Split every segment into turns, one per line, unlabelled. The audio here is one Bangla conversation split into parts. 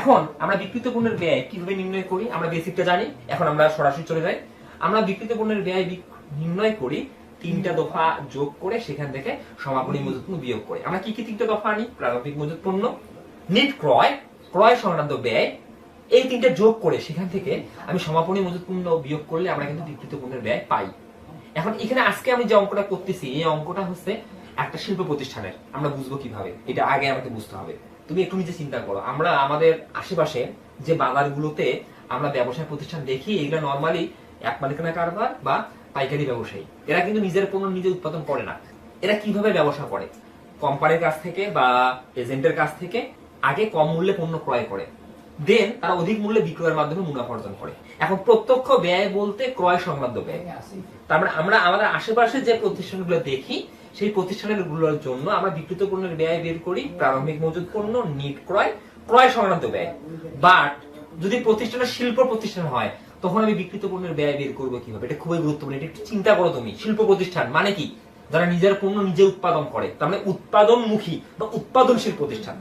এখন আমরা বিকৃত পণ্যের ব্যয় কীভাবে নির্ণয় করি? আমরা বেসিকটা জানি, এখন আমরা সরাসরি চলে যাই। আমরা বিকৃত পণ্যের ব্যয় নির্ণয় করি, তিনটা দফা যোগ করে সেখান থেকে সমাপনী মজুত পণ্য বিয়োগ করে। আমরা কি কি তিনটা দফা আনি? প্রারম্ভিক মজুত পণ্য নিট ক্রয় ক্রয় সংক্রান্ত ব্যয়, এই তিনটা যোগ করে সেখান থেকে আমি সমাপনী মজুত পণ্য বিয়োগ করলে আমরা কিন্তু বিকৃত পণ্যের ব্যয় পাই। এখন এখানে আজকে আমি যে অঙ্কটা করতেছি, এই অঙ্কটা হচ্ছে একটা শিল্প প্রতিষ্ঠানের। আমরা বুঝব কীভাবে? এটা আগে আমাকে বুঝতে হবে। তুমি একটু নিজে চিন্তা করো। আমরা আমাদের আশেপাশে যে বাজারগুলোতে আমরা ব্যবসায় প্রতিষ্ঠান দেখি এগুলো নর্মালি এক মালিকানা কারবার বা পাইকারি ব্যবসায়ী। এরা কিন্তু নিজের পণ্য নিজে উৎপাদন করে না। এরা কীভাবে ব্যবসা করে? কোম্পানির কাছ থেকে বা এজেন্টের কাছ থেকে আগে কম মূল্যে পণ্য ক্রয় করে। দেন তারা অধিক মূল্যে বিক্রয়ের মাধ্যমে মুনাফা অর্জন করে। এখন প্রত্যক্ষ ব্যয় বলতে ক্রয় সংক্রান্ত ব্যয়। তার মানে আমরা আমাদের আশেপাশে যে প্রতিষ্ঠানগুলো দেখি সেই প্রতিষ্ঠানগুলোর জন্য আমরা বিকৃত পণ্যের ব্যয় বের করি, প্রারম্ভিক মজুদ পণ্য, নিট ক্রয় ক্রয় সংক্রান্ত ব্যয়। বাট যদি প্রতিষ্ঠানটা শিল্প প্রতিষ্ঠান হয়, তখন আমি বিকৃত পণ্যের ব্যয় বের করব কীভাবে? এটা খুবই গুরুত্বপূর্ণ, এটা একটু চিন্তা করো তুমি। শিল্প প্রতিষ্ঠান মানে কি? যারা নিজের পণ্য নিজে উৎপাদন করে, তার মানে উৎপাদনমুখী বা উৎপাদনশীল প্রতিষ্ঠান।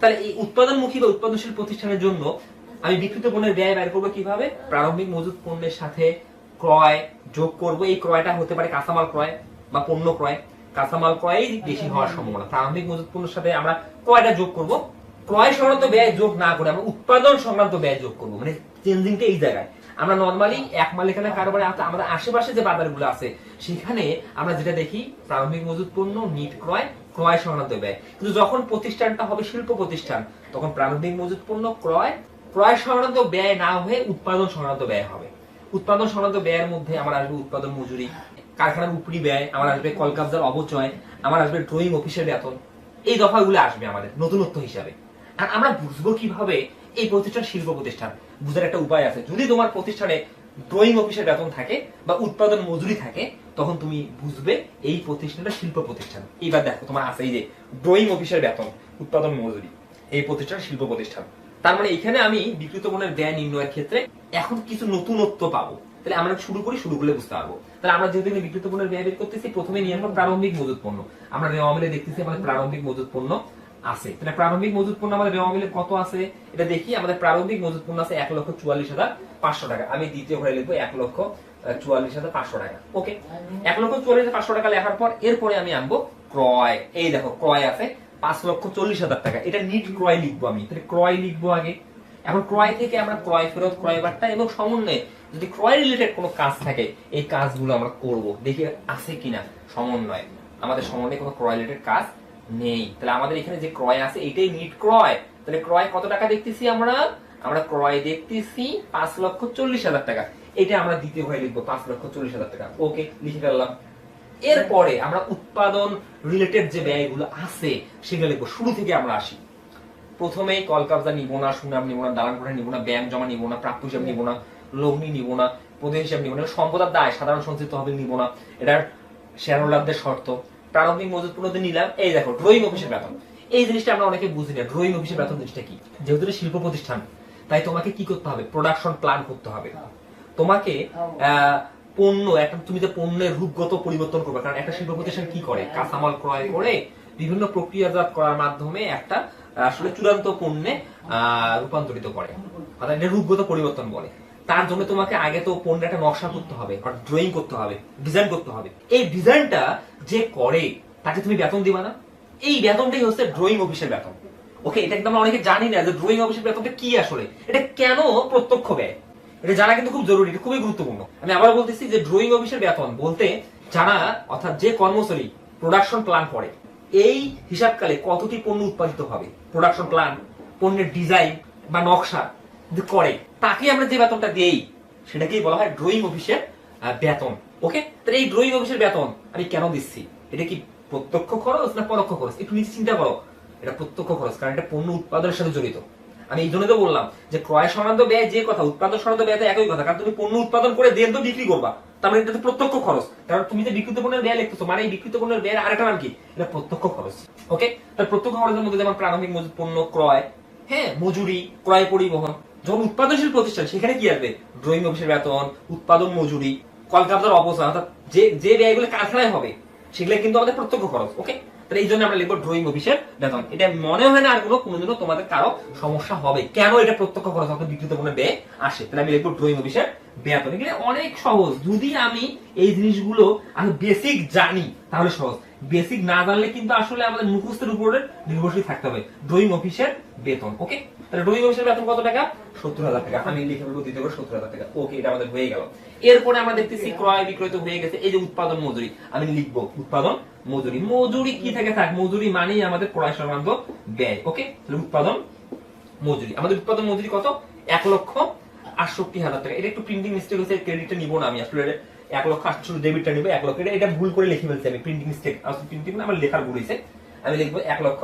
তাহলে এই উৎপাদনমুখী বা উৎপাদনশীল প্রতিষ্ঠানের জন্য আমি বিকৃত পণ্যের ব্যয় বের করব কীভাবে? প্রারম্ভিক মজুদ পণ্যের সাথে ক্রয় যোগ করব। এই ক্রয়টা হতে পারে কাঁচামাল ক্রয় বা পণ্য ক্রয়। কাঁচামাল ক্রয়ই বেশি হওয়ার সম্ভাবনা। প্রারম্ভিক মজুদ পণ্যের সাথে আমরা ক্রয়টা যোগ করব। ক্রয় সংক্রান্ত ব্যয় যোগ না করে আমরা উৎপাদন সংক্রান্ত ব্যয় যোগ করব। মানে চেঞ্জিংটা এই জায়গায়। আমরা নর্মালি এক মালিকানা কারবারে আমাদের আশেপাশে যে বাজারগুলো আছে, সেখানে আমরা যেটা দেখি, প্রারম্ভিক মজুদ পণ্য নিট ক্রয় ক্রয় সংক্রান্ত ব্যয়। কিন্তু যখন প্রতিষ্ঠানটা হবে শিল্প প্রতিষ্ঠান, তখন প্রারম্ভিক মজুদ পণ্য ক্রয় ক্রয় সংক্রান্ত ব্যয় না হয়ে উৎপাদন সংক্রান্ত ব্যয় হবে। উৎপাদন সংক্রান্ত ব্যয়ের মধ্যে আমার আসবে উৎপাদন মজুরি কারখানার উপরি ব্যয়, আমার আসবে কলকাবজার অবচয় আমার আসবে ড্রয়িং অফিসের বেতন, এই দফাগুলো আসবে আমাদের নতুনত্ব হিসাবে। আর আমরা বুঝব কীভাবে এই প্রতিষ্ঠান শিল্প প্রতিষ্ঠান? বুঝার একটা উপায় আছে। যদি তোমার প্রতিষ্ঠানে ড্রয়িং অফিসের বেতন থাকে বা উৎপাদন মজুরি থাকে, তখন তুমি বুঝবে এই প্রতিষ্ঠানটা শিল্প প্রতিষ্ঠান। এইবার দেখো, তোমার আছে এই যে ড্রয়িং অফিসের বেতন, উৎপাদন মজুরি, এই প্রতিষ্ঠান শিল্প প্রতিষ্ঠান। তার মানে এখানে আমি বিকৃত পণ্যের ব্যয় নির্ণয়ের ক্ষেত্রে এখন কিছু নতুনত্ব পাবো। তাহলে আমরা শুরু করি, শুরু করলে বুঝতে পারব। তাহলে আমরা যেহেতু বিকৃত পণ্যের ব্যয় বের করতেছি, প্রথমে নিয়ে আসব প্রারম্ভিক মজুত পণ্য আমরা রেওয়া মিলে দেখতেছি আমাদের প্রারম্ভিক মজুত পণ্য আছে। তাহলে প্রারম্ভিক মজুত পণ্য আমাদের রেওয়া মিলে কত আছে? এটা দেখি, আমাদের প্রারম্ভিক মজুত পণ্য আছে এক লক্ষ চুয়াল্লিশ হাজার পাঁচশো টাকা। আমি দ্বিতীয় ঘরে লিখব এক লক্ষ চুয়াল্লিশ হাজার পাঁচশো টাকা। ওকে? এক লক্ষ চুয়াল্লিশ হাজার পাঁচশো টাকা লেখার পর এরপরে আমি আনব ক্রয়। এই দেখো, ক্রয় আছে পাঁচ লক্ষ চল্লিশ হাজার টাকা। এটা নিট ক্রয় লিখব আমি। তাহলে ক্রয় লিখব আগে। এখন ক্রয় থেকে আমরা ক্রয় ফেরত, ক্রয় বার্তা এবং সমন্বয়ে যদি ক্রয় রিলেটেড কোনো কাজ থাকে, এই কাজগুলো আমরা করব। দেখি আছে কিনা সমন্বয়। আমাদের সমন্বয়ে কোনো ক্রয় রিলেটেড কাজ নেই। তাহলে আমাদের এখানে যে ক্রয় আছে, এটাই নিট ক্রয়। তাহলে ক্রয় কত টাকা দেখতেছি আমরা? আমরা ক্রয় দেখতেছি পাঁচ লক্ষ চল্লিশ হাজার টাকা। এটা আমরা দ্বিতীয় ভাই লিখব, পাঁচ লক্ষ চল্লিশ হাজার টাকা। ওকে লিখে ফেললাম। এরপরে আমরা উৎপাদন রিলেটেড যে ব্যয়গুলো আছে, সেগুলো লিখব। শুরু থেকে আমরা আসি। প্রথমেই কলকাবজা নিব না সুনাম নিব না দালান কোঠা নিব না ব্যাংক জমা নিব না প্রাপ্য হিসাব নিব না লগ্নি নিব না প্রদেশ হিসাব নিব না সম্পদার দায় সাধারণ সঞ্চিত হবে নিব না এটার শেয়ার হোল্ডারদের শর্ত। প্রারম্ভিক মজুত পুনতে নিলাম। এই দেখো ড্রয়িং অফিসের বেতন। এই জিনিসটা আমরা অনেকে বুঝি না। ড্রয়িং অফিসের বেতন জিনিসটা কি? যেহেতু শিল্প প্রতিষ্ঠান তাই তোমাকে কি করতে হবে? প্রোডাকশন প্ল্যান করতে হবে। তোমাকে আহ, পণ্য একটা তুমি যে পণ্যের রূপগত পরিবর্তন করবে কারণ একটা শিল্প প্রতিষ্ঠান কি করে? কাঁচামাল ক্রয় করে বিভিন্ন প্রক্রিয়াজাত করার মাধ্যমে একটা, আসলে চূড়ান্ত পণ্যে রূপান্তরিত করে। অর্থাৎ এটা রূপগত পরিবর্তন বলে। তার জন্য তোমাকে আগে তো পণ্যের একটা নকশা করতে হবে ড্রয়িং করতে হবে ডিজাইন করতে হবে। এই ডিজাইনটা যে করে, তাকে তুমি বেতন দিবা না। এই বেতনটাই হচ্ছে ড্রয়িং অফিসের বেতন। ওকে এটা কিন্তু আমরা অনেকে জানি না যে ড্রয়িং অফিসের বেতনটা কি আসলে। এটা কেন প্রত্যক্ষ ব্যয়? এটা জানা কিন্তু খুব জরুরি, এটা খুবই গুরুত্বপূর্ণ। আমি আবার বলতেছি যে ড্রয়িং অফিসের বেতন বলতে, যারা, অর্থাৎ যে কর্মচারী প্রোডাকশন প্ল্যান করে এই হিসাবকালে কতটি পণ্য উৎপাদিত হবে? প্রোডাকশন প্ল্যান পণ্যের ডিজাইন বা নকশা করে, তাকে আমরা যে বেতনটা দেই, সেটাকেই বলা হয় ড্রয়িং অফিসের বেতন। ওকে তাহলে এই ড্রয়িং অফিসের বেতন আমি কেন দিচ্ছি? এটা কি প্রত্যক্ষ খরচ না পরোক্ষ খরচ? একটু চিন্তা করো। এটা প্রত্যক্ষ খরচ, কারণ এটা পণ্য উৎপাদনের সাথে জড়িত। আমি এই জন্য তো বললাম যে ক্রয় সংক্রান্ত ব্যয় যে কথা, উৎপাদন সংক্রান্ত ব্যয় তো একই কথা। কারণ তুমি পণ্য উৎপাদন করে দেন তো বিক্রি করবা। তার মানে এটা প্রত্যক্ষ খরচ। কারণ তুমি যে বিকৃত পণ্যের ব্যয় লিখতেছো মানে এই বিকৃত পণ্যের ব্যয়ের আরেকটা নাম কি? এটা প্রত্যক্ষ খরচ। ওকে তার প্রত্যক্ষ খরচের মধ্যে যেমন প্রারম্ভিক মজুদ পণ্য, ক্রয় হ্যাঁ মজুরি, ক্রয় পরিবহন যখন উৎপাদনশীল প্রতিষ্ঠান, সেখানে কি আসবে? ড্রয়িং অফিসের বেতন, উৎপাদন মজুরি, কলকাতার অবস্থা অর্থাৎ যে যে ব্যয়গুলো কারখানায় হবে, সেগুলো কিন্তু আমাদের প্রত্যক্ষ খরচ। ওকে তাহলে এই জন্য আমরা লিখব ড্রয়িং অফিসের বেতন। এটা মনে হয় না আর কোনো, কোনোদিনও তোমাদের কারও সমস্যা হবে। কেন এটা প্রত্যক্ষ খরচ অর্থাৎ বিকৃত পণ্যের ব্যয় আসে? তাহলে আমি লিখব ড্রয়িং অফিসের বেতন। এগুলো অনেক সহজ। যদি আমি এই জিনিসগুলো আমি বেসিক জানি, তাহলে সহজ। বেসিক না জানলে কিন্তু আসলে আমাদের মুখস্থের উপরে নির্ভরশীল থাকতে হবে। ড্রয়িং অফিসের বেতন ওকে তাহলে ড্রয়িং অফিসের বেতন কত টাকা? সত্তর হাজার টাকা। আমি লিখে বলব দ্বিতীয় করে সত্তর হাজার টাকা। ওকে এটা আমাদের হয়ে গেল। এরপরে আমরা দেখতেছি ক্রয় বিক্রয় তো হয়ে গেছে। এই যে উৎপাদন মজুরি, আমি লিখব উৎপাদন মজুরি। মজুরি কি থেকে থাক? মজুরি মানেই আমাদের ক্রয় সংক্রান্ত ব্যয় ওকে তাহলে উৎপাদন মজুরি। আমাদের উৎপাদন মজুরি কত? এক লক্ষ আটষট্টি হাজার টাকা। এটা একটু প্রিন্টিং মিস্টেক হয়েছে ক্রেডিটটা নিবো না আমি আসলে। এক লক্ষ আটষট্টি ডেবিটটা নিবো, এক লক্ষ। এটা ভুল করে লিখে ফেলছি আমি প্রিন্টিং আসলে প্রিন্টিং না আমার লেখার ভুল হয়েছে। আমি লিখব এক লক্ষ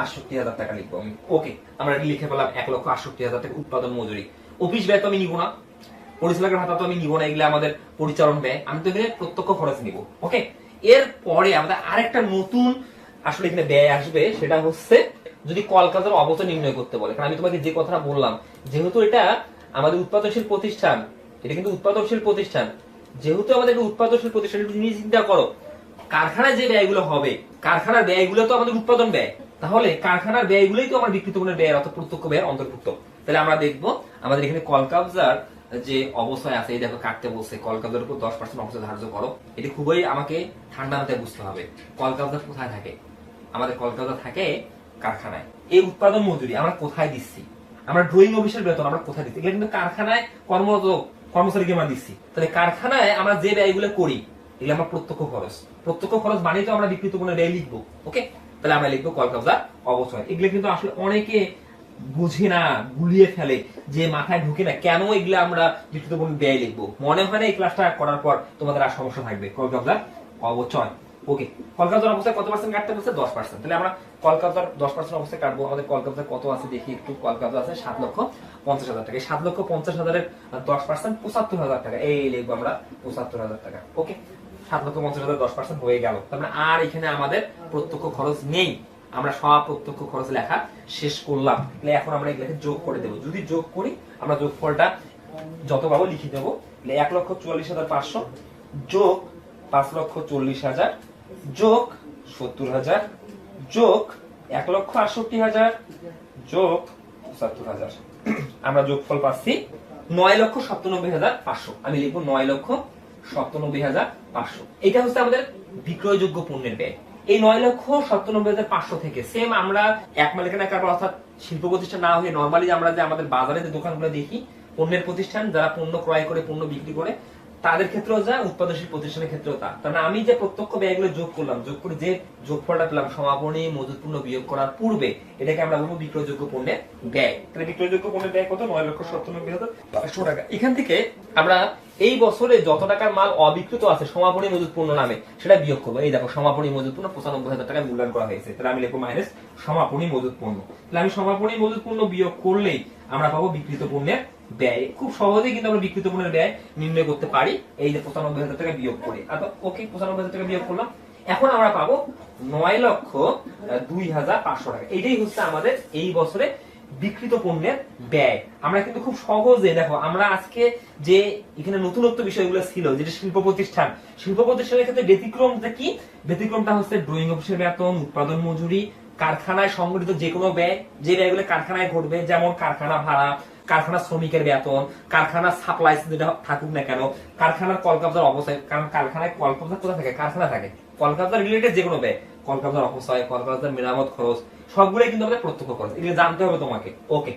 আটষট্টি হাজার টাকা লিখব আমি। ওকে আমরা লিখে পেলাম এক লক্ষ আটষট্টি হাজার টাকা উৎপাদন মজুরি। অফিস ব্যয় তো আমি নিবো না। পরিচালকের ভাতা তো আমি নিবো না, এগুলো আমাদের পরিচালন ব্যয়। আমি তো এখানে প্রত্যক্ষ খরচ নিব। ওকে এর পরে আমাদের আরেকটা নতুন আসলে এখানে ব্যয় আসবে, সেটা হচ্ছে যদি কলকাতার অবস্থা নির্ণয় করতে বলে। কারণ আমি তোমাকে যে কথাটা বললাম, যেহেতু এটা আমাদের উৎপাদনশীল প্রতিষ্ঠান, এটা কিন্তু উৎপাদনশীল প্রতিষ্ঠান যেহেতু আমাদের উৎপাদনশীল প্রতিষ্ঠান, একটু নিজে চিন্তা করো। কারখানায় যে ব্যয়গুলো হবে, কারখানার ব্যয়গুলো তো আমাদের উৎপাদন ব্যয়। তাহলে কারখানার ব্যয়গুলোই তো আমার বিকৃত পণ্যের ব্যয়, অর্থাৎ প্রত্যক্ষ ব্যয়ের অন্তর্ভুক্ত। তাহলে আমরা দেখব, আমাদের এখানে কলকাবজার যে অবস্থায় আছে, এই দেখো কাটতে বলছে কলকাতার উপর দশ পার্সেন্ট অবস্থা ধার্য করো। এটি খুবই আমাকে ঠান্ডা মাথায় বুঝতে হবে কলকাতা কোথায় থাকে? আমাদের কলকাতা থাকে কারখানায়। এই উৎপাদন মজুরি আমরা কোথায় দিচ্ছি? আমরা ড্রয়িং অফিসের বেতন আমরা কোথায় দিচ্ছি? এগুলো কিন্তু কারখানায় কর্মরত কর্মচারীকে আমরা দিচ্ছি। তাহলে কারখানায় আমরা যে ব্যয়গুলো করি, এগুলো আমার প্রত্যক্ষ খরচ। প্রত্যক্ষ খরচ মানেই তো আমরা বিকৃত কোনো ব্যয় লিখব, ওকে? তাহলে আমরা লিখব কলকাতা অবচয়। এগুলো কিন্তু আসলে অনেকে বুঝে না, গুলিয়ে ফেলে যে মাথায় ঢুকে না, কেন এগুলো আমরা বিকৃত কোনো ব্যয় লিখব? মনে হয় না এই ক্লাসটা করার পর তোমাদের আর সমস্যা থাকবে। কলকাতার অবচয়। ওকে কলকাতার অবস্থায় কত পার্সেন্ট কাটতে বলছে? দশ পার্সেন্ট তাহলে আমরা কলকাতার দশ পার্সেন্ট অবস্থায় কাটবো। আমাদের কলকাতায় কত আছে দেখি একটু। কলকাতা আছে সাত লক্ষ পঞ্চাশ হাজার টাকা। সাত লক্ষ পঞ্চাশ হাজারের দশ পার্সেন্ট পঁচাত্তর হাজার টাকা। এই লিখব আমরা পঁচাত্তর হাজার টাকা। ওকে সাত লক্ষ পঞ্চাশ হাজার দশ পার্সেন্ট হয়ে গেল। তার মানে আর এখানে আমাদের প্রত্যক্ষ খরচ নেই। আমরা সব প্রত্যক্ষ খরচ লেখা শেষ করলাম। তাহলে এখন আমরা এগুলোকে যোগ করে দেবো। যদি যোগ করি, আমরা যোগফলটা যত পাবো লিখে দেবো। এক লক্ষ চুয়াল্লিশ হাজার পাঁচশো যোগ পাঁচ লক্ষ চল্লিশ হাজার যোগ সত্তর হাজার, যোগ এক লক্ষ আটষট্টি হাজার, যোগ পঁচাত্তর হাজার। আমরা যোগফল পাচ্ছি নয় লক্ষ সপ্তানব্বই হাজার পাঁচশো। আমি লিখব নয় লক্ষ সপ্তানব্বই হাজার পাঁচশো। এটা হচ্ছে আমাদের বিক্রয়যোগ্য পণ্যের ব্যয়। এই নয় লক্ষ সপ্তানব্বই হাজার পাঁচশো থেকে সেম আমরা এক মালিকানা কারবার অর্থাৎ শিল্প প্রতিষ্ঠান না হয়ে নর্মালি আমরা যে আমাদের বাজারে যে দোকানগুলো দেখি, পণ্যের প্রতিষ্ঠান, যারা পণ্য ক্রয় করে, পণ্য বিক্রি করে তাদের ক্ষেত্রেও যা উৎপাদনশীল প্রতিষ্ঠানের ক্ষেত্রেও তা। তার মানে আমি যে প্রত্যক্ষ ব্যয়গুলো যোগ করলাম যোগ করে যে যোগফলটা পেলাম সমাপনী মজুত পণ্য বিয়োগ করার পূর্বে এটাকে আমরা বলব বিক্রয়যোগ্য পণ্যের ব্যয়। তাহলে বিক্রয়যোগ্য পণ্যের ব্যয় কত? নয় লক্ষ সপ্তানব্বই হাজার পাঁচশো টাকা। এখান থেকে আমরা এই বছরে যত টাকার মাল অবিকৃত আছে সমাপনী মজুত পণ্য নামে সেটা বিয়োগ করব। এই দেখো সমাপনী মজুত পণ্য পঁচানব্বই হাজার টাকা মূল্যায়ন করা হয়েছে। তাহলে আমি লিখব মাইনাস সমাপনী মজুত পণ্য তাহলে আমি সমাপনী মজুত পণ্য বিয়োগ করলেই আমরা পাবো বিকৃত পণ্যের ব্যয়। খুব সহজেই কিন্তু আমরা বিকৃত পণ্যের ব্যয় নির্ণয় করতে পারি। এই যে পঁচানব্বই হাজার টাকা বিয়োগ করে। ওকে পঁচানব্বই হাজার টাকা বিয়োগ করলাম। এখন আমরা পাবো নয় লক্ষ দুই হাজার পাঁচশো টাকা। এটাই হচ্ছে আমাদের এই বছরে বিকৃত পণ্যের ব্যয়। আমরা কিন্তু খুব সহজে, দেখো, আমরা আজকে যে এখানে নতুনত্ব বিষয়গুলো ছিল, যেটা শিল্প প্রতিষ্ঠান, শিল্প প্রতিষ্ঠানের ক্ষেত্রে ব্যতিক্রমটা কি? ব্যতিক্রমটা হচ্ছে ড্রয়িং অফিসের বেতন, উৎপাদন মজুরি কারখানায় সংগঠিত যে কোনো ব্যয়, যে ব্যয়গুলো কারখানায় ঘটবে, যেমন কারখানা ভাড়া, কারখানা শ্রমিকের বেতন, কারখানা সাপ্লাই যেটা থাকুক না কেন, কারখানার কলকাতার অবস্থায় কারণ কারখানায় কলকাতা কোথায় থাকে? কারখানা থাকে। কলকাতার রিলেটেড যে কোনো ব্যয়, কলকাতার অপচয়, কলকাতার মেরামত খরচ, সবগুলোই কিন্তু আমাদের প্রত্যক্ষ খরচ। এগুলো জানতে হবে তোমাকে। ওকে